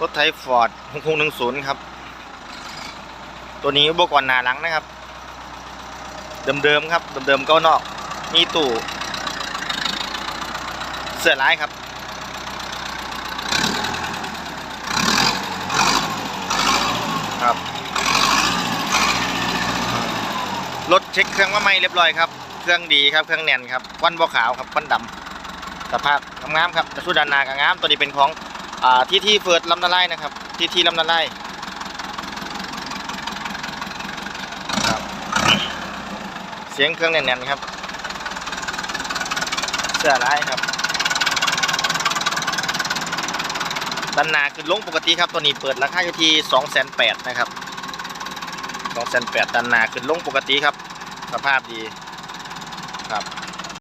รถไทยฟอร์ดหกหกหนึ่งศูนย์ครับ ตัวนี้อุปกรณ์หนาหลังนะครับ เดิมๆครับ เดิมๆก้านอก มีตู้เสื้อลายครับ ครับ รถเช็คเครื่องมาใหม่เรียบร้อยครับ เครื่องดีครับ เครื่องแน่นครับควันบ่ขาวครับควันดำสภาพงามๆครับกระสุดด้านนาก็งาม ตัวนี้เป็นของ อ่าที่ที่เฟิร์ดลำนาไล่นะครับ ที่ที่ลำนาไล่ครับเสียงเครื่องแน่นๆครับเสื้อลายครับด้านหน้าคือลงปกติครับตัวนี้เปิดราคาอยู่ที่2 8 0 0 0นะครับ2 8 0 0 0ด้านหน้าคือลงปกติครับ สภาพดีครับ